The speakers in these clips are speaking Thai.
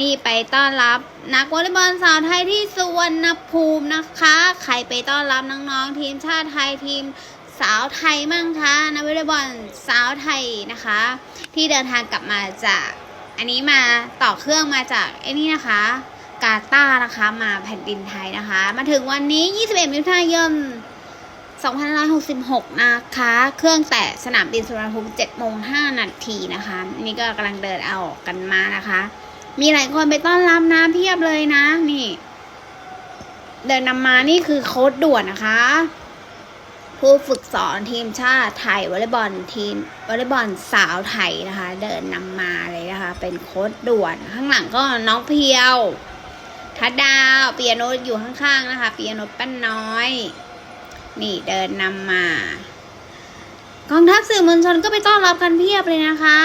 นี่ไปต้อนรับนักวอลเลย์บอลสาวไทยที่สุวรรณภูมินะคะ ใครไปต้อนรับน้องๆทีมชาติไทยทีมสาวไทยมั่งคะนักวอลเลย์บอลสาวไทยนะคะ ที่เดินทางกลับมาจากอันนี้มาต่อเครื่องมาจากไอ้นี่นะคะ กาตาร์นะคะมาแผ่นดินไทยนะคะ มาถึงวันนี้ 21มิถุนายน2566 นะคะ เครื่องแตะสนามบินสุวรรณภูมิ7โมง5นาทีนะคะ นี่ก็กำลังเดินเอาออกกันมานะคะ มีหลายคนไปต้อนรับนะเพียบเลยนะ นี่ เดินนำมานี่คือโค้ดด่วนนะคะ ผู้ฝึกสอนทีมชาติไทยวอลเลย์บอลทีมวอลเลย์บอลสาวไทยนะคะ เดินนำมาเลยนะคะ เป็นโค้ดด่วนข้างหลังก็น้องเพียวทัดดาวเปียโนอยู่ข้างๆนะคะเปียโนป้าน้อย นี่เดินนำมากองทัพสื่อมวลชนก็ไปต้อนรับกันเพียบเลยนะคะ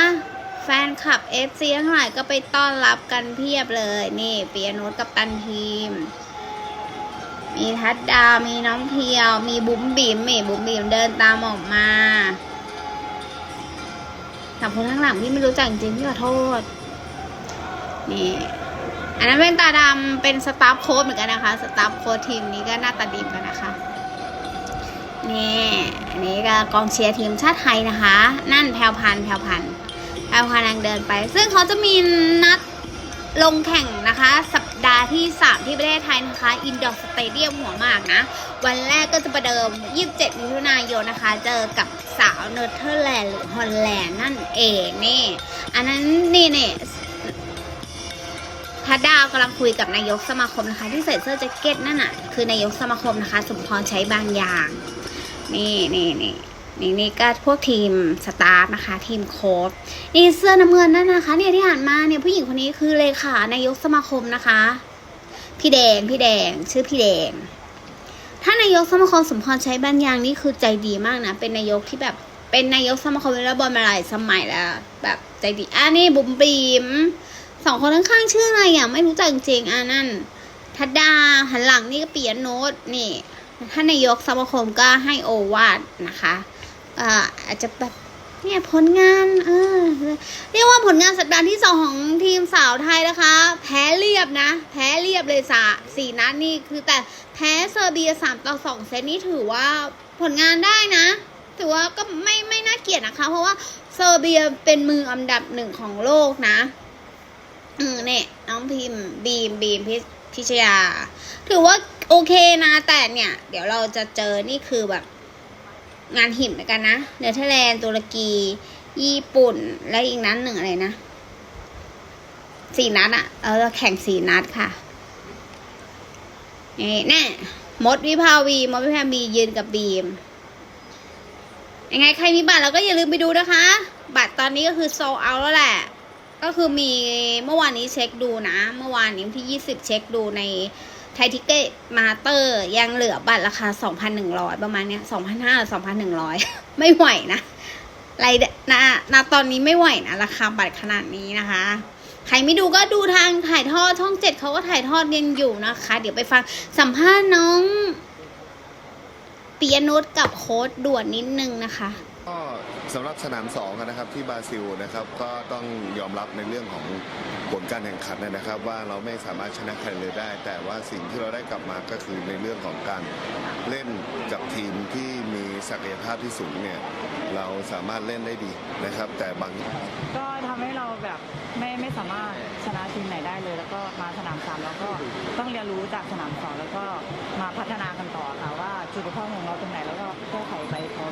แฟนคลับเอฟซีทั้งหลายก็ไปต้อนรับกันเพียบเลย นี่เปียโนตกับตันทีม มีทัดดาว มีน้องเพียว มีบุ๋มบิ๋มมีบุ๋มบิ๋มเดินตามออกมาสามคนข้างหลังพี่ไม่รู้จักจริงๆพี่ขอโทษ นี่ อันนั้นเป็นตาดำเป็นสตาฟโค้ดเหมือนกันนะคะ สตาฟโค้ดทีมนี้ก็หน้าตาดีกันนะคะ นี่ อันนี้ก็กองเชียร์ทีมชาติไทยนะคะ นั่นแพรวพันแพรวพัน แพรวพันธุ์กำลังเดินไป ซึ่งเขาจะมีนัดลงแข่งนะคะ สัปดาห์ที่ 3 ที่ประเทศไทยนะคะ อินดอร์สเตเดียมหัวหมากนะ วันแรกก็จะประเดิม 27 มิถุนายนนะคะ เจอกับสาวเนเธอร์แลนด์หรือฮอลแลนด์นั่นเองนี่ อันนั้นนี่เนี่ยทัดดาวกำลังคุยกับนายกสมาคมนะคะ ที่ใส่เสื้อแจ็คเก็ตนั่นน่ะคือนายกสมาคมนะคะ สมพรใช้บางอย่าง นี่นี่นี่ นี่นี่ก็พวกทีมสตาฟนะคะ ทีมโค้ชนี่เสื้อน้ำเงินนั่นนะคะเนี่ยที่หันมาเนี่ยผู้หญิงคนนี้คือเลขานายกสมาคมนะคะ พี่แดงพี่แดง ชื่อพี่แดงถ้านายกสมาคมสมพรใช้บางอย่างนี่คือใจดีมากนะ เป็นนายกที่แบบเป็นนายกสมาคมวอลเลย์บอลมาหลายสมัยแล้ว แบบใจดีอะนี่บุ๋มบีมสองคนข้างๆชื่ออะไรอะไม่รู้จักจริงอะนั่นทัดดาหันหลังนี่ก็เปียโนตนี่ท่านนายกสมาคมก็ให้โอวาทนะคะ อ่าอาจจะแบบเนี่ยผลงานเออเรียกว่าผลงานสัปดาห์ที่สองของทีมสาวไทยนะคะ แพ้เรียบนะ แพ้เรียบเลยสาสี่นัดนี่คือแต่แพ้เซอร์เบียสามต่อสองเซตนี่ถือว่าผลงานได้นะ ถือว่าก็ไม่ไม่น่าเกลียดนะคะ เพราะว่าเซอร์เบียเป็นมืออันดับหนึ่งของโลกนะอืมเนี่ยน้องพิมพ์บีมบีมพิพิชยา ถือว่าโอเคนะแต่เนี่ย เดี๋ยวเราจะเจอนี่คือแบบ งานหินเหมือนกันนะเนเธอร์แลนด์ตุรกี ญี่ปุ่น และอีกนั้นหนึ่งอะไรนะสี่นัดอะเออแข่งสี่นัดค่ะนี่แน่มดวิภาวี มดวิภาวียืนกับบีม ยังไงใครมีบัตรเราก็อย่าลืมไปดูนะคะ บัตรตอนนี้ก็คือโซเอาแล้วแหละ ก็คือมีเมื่อวานนี้เช็คดูนะ เมื่อวานนี้วันที่20เช็คดูใน ไทยทิเก็ตมาเตอร์ยังเหลือบัตรราคา 2,100 ประมาณเนี้ย2,500หรือ2,100 ไม่ไหวนะไรนะณตอนนี้ไม่ไหวนะราคาบัตรขนาดนี้นะคะ ใครไม่ดูก็ดูทางถ่ายทอดช่องเจ็ดเขาก็ถ่ายทอดกันอยู่นะคะ เดี๋ยวไปฟังสัมภาษณ์น้องเปียโนตกับโค้ดด่วนนิดนึงนะคะ ก็สำหรับสนาม2อะนะครับที่บราซิลนะครับก็ต้องยอมรับในเรื่องของผลการแข่งขันนะครับ ว่าเราไม่สามารถชนะใครเลยได้ แต่ว่าสิ่งที่เราได้กลับมาก็คือในเรื่องของการเล่นกับทีมที่มีศักยภาพที่สูงเนี่ยเราสามารถเล่นได้ดีนะครับ แต่บางก็ทำให้เราแบบไม่ไม่สามารถชนะทีมไหนได้เลย แล้วก็มาสนามสามแล้วก็ต้องเรียนรู้จากสนามสองแล้วก็มาพัฒนากันต่อค่ะว่าจุดบกพร่องของเราตรงไหนแล้วก็แก้ไขไปพร้อม